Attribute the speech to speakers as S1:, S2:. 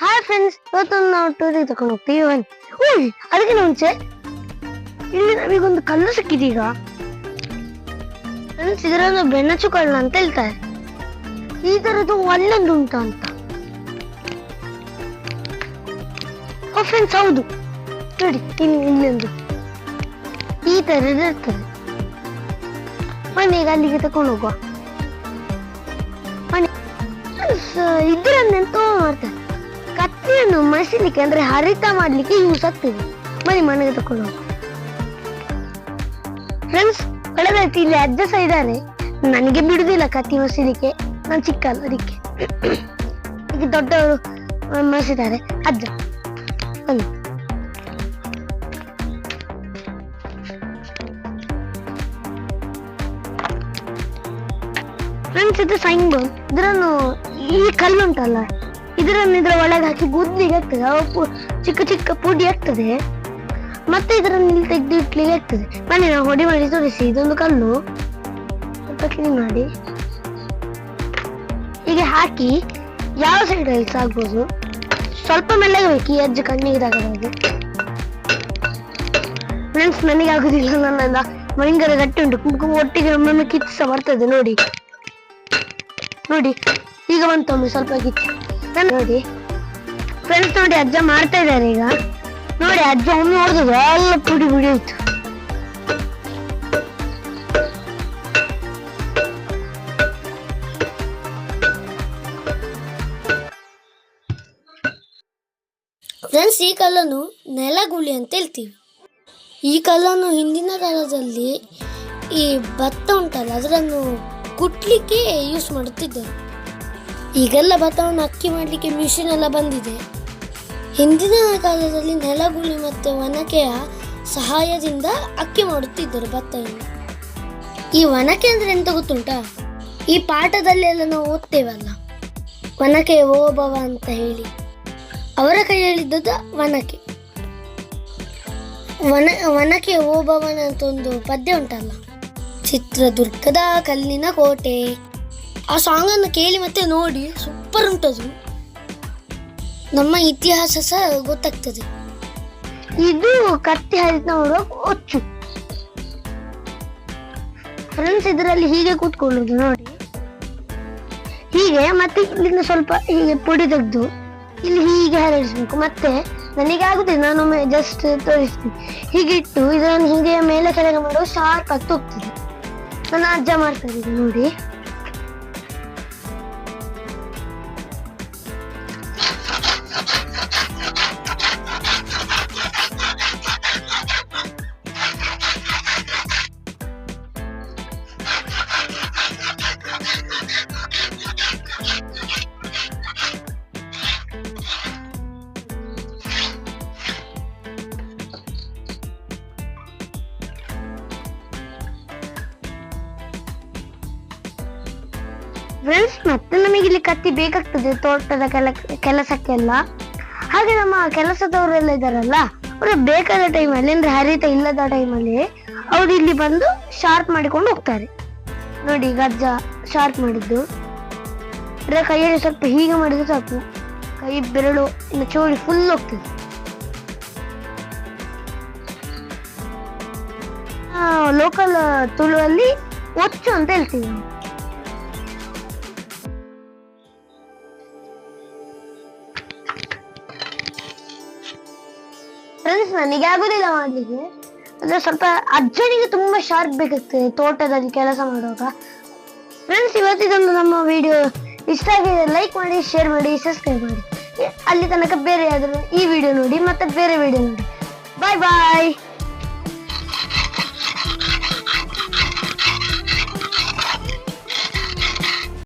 S1: Hi friends ಇವತ್ತು ನಾವು ಟೂರಿಗೆ ತಗೊಂಡು ಹೋಗ್ತೀವಿ. ಬನ್ನಿ ಓಯ್ ಅದಕ್ಕಿಂತ ಮುಂಚೆ ಇಲ್ಲಿ ನಮಗೊಂದು ಕಲ್ಲು ಸಿಕ್ಕಿದೀಗ. ಫ್ರೆಂಡ್ಸ್ ಇದರೊಂದು ಬೆನ್ನಚ್ಚು ಕಳ್ಳ ಅಂತ ಹೇಳ್ತಾರೆ. ಈ ತರದ್ದು ಒಳ್ಳೊಂದು ಉಂಟು ಅಂತ. ಫ್ರೆಂಡ್ಸ್ ಹೌದು. ನೋಡಿ, ಇಲ್ಲಿ, ಇಲ್ಲೊಂದು. ಈ ತರದ್ದು ಇರ್ತದೆ. ಈಗ ಅಲ್ಲಿಗೆ ತಕೊಂಡು ಹೋಗುವ. ಮನೆ ಇದ್ರನ್ನೆಂತ ಮಾಡ್ತಾರೆ. ಕತ್ತಿಯನ್ನು ಮಸಿಲಿಕ್ಕೆ ಅಂದ್ರೆ ಹರಿತ ಮಾಡ್ಲಿಕ್ಕೆ ಯೂಸ್ ಆಗ್ತದೆ. ಮನೆ ಮನೆಗೆ ತಕೊಂಡು ಹೋಗುವ ಫ್ರೆಂಡ್ಸ್ ಇಲ್ಲಿ ಅಜ್ಜ ಸಹ ಇದ್ದಾರೆ ನನಗೆ ಬಿಡುದಿಲ್ಲ ಕತ್ತಿ ಮಸಿಲಿಕ್ಕೆ ನಾನು ಚಿಕ್ಕಲ್ಲ ಅದಕ್ಕೆ. ಈಗ ದೊಡ್ಡವರು ಮಸಿದ್ದಾರೆ ಅಜ್ಜ. ಅಲ್ಲ. ಫ್ರೆಂಡ್ಸ್ ಇದು ಸೈನ್ ಬೋರ್ಡ್ ಇದರನ್ನು ಈ ಕಲ್ಲು ಉಂಟಲ್ಲ? ಇದರನ್ನು ಇದರ ಒಳಗೆ ಹಾಕಿ ಗುದ್ಲಿಗೆ ಆಗ್ತದೆ ಚಿಕ್ಕ ಚಿಕ್ಕ ಪುಡಿ ಆಗ್ತದೆ ಮತ್ತೆ ಇದರನ್ನು ಇಲ್ಲಿ ತೆಗೆದು ಇಟ್ಲಿಗೆ ಆಗ್ತದೆ ಮನೆ ನಾವು ಹೊಡಿ ಮಾಡಿ ತೋರಿಸಿ. ಇದೊಂದು ಕಲ್ಲು. ಸ್ವಲ್ಪ ಕ್ಲೀನ್ ಮಾಡಿ. ಹೀಗೆ ಹಾಕಿ ಯಾವ ಸೈಡ್ ಅಲ್ಲಿ ಸಾಗ್ಬೋದು ಸ್ವಲ್ಪ ಮೆಲ್ಲಗೆ ಬೇಕು ಈ ಅಜ್ಜಿ ಕಣ್ಣಿಗೆ ತಗೋದು ಫ್ರೆಂಡ್ಸ್ ನನಗೆ ಆಗುದಿಲ್ಲ. ನನ್ನ ಭಯಂಕರ ಗಟ್ಟಿ ಉಂಟು. ಕುಂಕುಮ ಒಟ್ಟಿಗೆ ಒಮ್ಮೊಮ್ಮೆ ಕಿಚ್ಚ ಬರ್ತದೆ ನೋಡಿ. ನೋಡಿ. ಈಗ ಬಂತು ಒಮ್ಮೆ ಸ್ವಲ್ಪ ನಾನು ನೋಡಿ. ಫ್ರೆಂಡ್ಸ್ ನೋಡಿ ಅಜ್ಜ ಮಾಡ್ತಾ ಇದ್ದಾರೆ ಈಗ. ನೋಡಿ ಅಜ್ಜ ಒಮ್ಮೆ ಹೊಡೆದು ಎಲ್ಲ ಪುಡಿ ಪುಡಿ ಹೋಯ್ತು
S2: ಫ್ರೆಂಡ್ಸ್ ಈ ಕಲ್ಲನ್ನು ನೆಲಗುಳಿ ಅಂತ ಹೇಳ್ತೀವಿ. ಈ ಕಲ್ಲನ್ನು ಹಿಂದಿನ ಕಾಲದಲ್ಲಿ ಈ ಭತ್ತ ಉಂಟಲ್ಲ, ಅದರನ್ನು ಕುಟ್ಲಿಕ್ಕೆ ಯೂಸ್ ಮಾಡುತ್ತಿದ್ದರು. ಈಗೆಲ್ಲ ಭತ್ತವನ್ನು ಅಕ್ಕಿ ಮಾಡಲಿಕ್ಕೆ ಮಿಷಿನ್ ಎಲ್ಲ ಬಂದಿದೆ. ಹಿಂದಿನ ಕಾಲದಲ್ಲಿ ನೆಲಗುಳಿ ಮತ್ತು ಒನಕೆಯ ಸಹಾಯದಿಂದ ಅಕ್ಕಿ ಮಾಡುತ್ತಿದ್ದರು ಭತ್ತವನ್ನು ಈ ಒನಕೆ ಅಂದರೆ ಎಂತ ಗೊತ್ತುಂಟಾ? ಈ ಪಾಠದಲ್ಲೆಲ್ಲ ನಾವು ಓದ್ತೇವಲ್ಲ. ಒನಕೆ ಓಬವ ಅಂತ ಹೇಳಿ. ಅವರ ಕೈಯಲ್ಲಿದ್ದದ್ದು ಒನಕೆ. ವನ ವನಕೆ ಓಬವನ ಅಂತ ಒಂದು ಪದ್ಯ ಉಂಟಲ್ಲ. ಚಿತ್ರದುರ್ಗದ ಕಲ್ಲಿನ ಕೋಟೆ. ಆ ಸಾಂಗ್ ಅನ್ನು ಕೇಳಿ ಮತ್ತೆ ನೋಡಿ ಸೂಪರ್ ಉಂಟದು. ನಮ್ಮ ಇತಿಹಾಸ ಸಹ ಗೊತ್ತಾಗ್ತದೆ.
S1: ಇದು ಕತ್ತಿ ಮಾಡುವ ಒಚ್ಚು ಫ್ರೆಂಡ್ಸ್ ಇದರಲ್ಲಿ ಹೀಗೆ ಕೂತ್ಕೊಳ್ಳುದು ನೋಡಿ. ಹೀಗೆ ಮತ್ತೆ ಇಲ್ಲಿಂದ ಸ್ವಲ್ಪ ಹೀಗೆ ಪುಡಿ ತೆಗೆದು ಇಲ್ಲಿ ಹೀಗೆ ಹರಡಿಸ್ಬೇಕು. ಮತ್ತೆ ನನಗೆ ಆಗುದಿಲ್ಲ ನಾನು ಜಸ್ಟ್ ತೋರಿಸ್ತೀನಿ. ಹೀಗೆ ಇಟ್ಟು ಇದನ್ನು ಹೀಗೆ ಮೇಲೆ ಕೆಳಗೆ ಮಾಡುವ ಶಾರ್ಪ್ ಆಗ್ತಾ ಹೋಗ್ತದೆ ನನ್ನ ಅಜ್ಜ ಮಾಡ್ತಾರೆ ನೋಡಿ. ಫ್ರೆಂಡ್ಸ್ ಮತ್ತೆ ನಮಗೆ ಇಲ್ಲಿ ಕತ್ತಿ ಬೇಕಾಗ್ತದೆ, ತೋಟದ ಕೆಲ, ಕೆಲಸಕ್ಕೆಲ್ಲ. ಹಾಗೆ ನಮ್ಮ ಕೆಲಸದವರೆಲ್ಲ ಇದಾರಲ್ಲ, ಅವರು ಬೇಕಾದ ಟೈಮಲ್ಲಿ ಅಂದ್ರೆ ಹರಿತ ಇಲ್ಲದ ಟೈಮಲ್ಲಿ ಅವ್ರು ಇಲ್ಲಿ ಬಂದು ಶಾರ್ಪ್ ಮಾಡಿಕೊಂಡು ಹೋಗ್ತಾರೆ. ನೋಡಿ, ಗಜ್ಜ ಶಾರ್ಪ್ ಮಾಡಿದ್ದು. ಕೈಯಲ್ಲಿ ಸ್ವಲ್ಪ ಹೀಗೆ ಮಾಡಿದ್ರೆ ಸಾಕು. ಕೈ ಬೆರಳು, ಇನ್ನು ಚೋಳಿ ಫುಲ್ ಹೋಗ್ತದೆ. ಲೋಕಲ್ ತುಳುವಲ್ಲಿ ಒಚ್ಚು ಅಂತ ಹೇಳ್ತೀವಿ. ಫ್ರೆಂಡ್ಸ್ ನನಗೆ ಆಗೋದಿಲ್ಲ ಮಾಡ್ಲಿಕ್ಕೆ. ಅಂದ್ರೆ ಸ್ವಲ್ಪ ಅಜ್ಜನಿಗೆ ತುಂಬಾ ಶಾರ್ಪ್ ಬೇಕಾಗ್ತದೆ ತೋಟದಲ್ಲಿ ಕೆಲಸ ಮಾಡುವಾಗ. ಫ್ರೆಂಡ್ಸ್ ಇವತ್ತಿದೊಂದು ನಮ್ಮ ವಿಡಿಯೋ ಇಷ್ಟ ಆಗಿದೆ ಲೈಕ್ ಮಾಡಿ ಶೇರ್ ಮಾಡಿ ಸಬ್ಸ್ಕ್ರೈಬ್ ಮಾಡಿ. ಅಲ್ಲಿ ತನಕ ಬೇರೆ ಯಾವ್ದಾದ್ರು ಈ ವಿಡಿಯೋ ನೋಡಿ, ಮತ್ತೆ ಬೇರೆ ವಿಡಿಯೋ ನೋಡಿ. ಬಾಯ್ ಬಾಯ್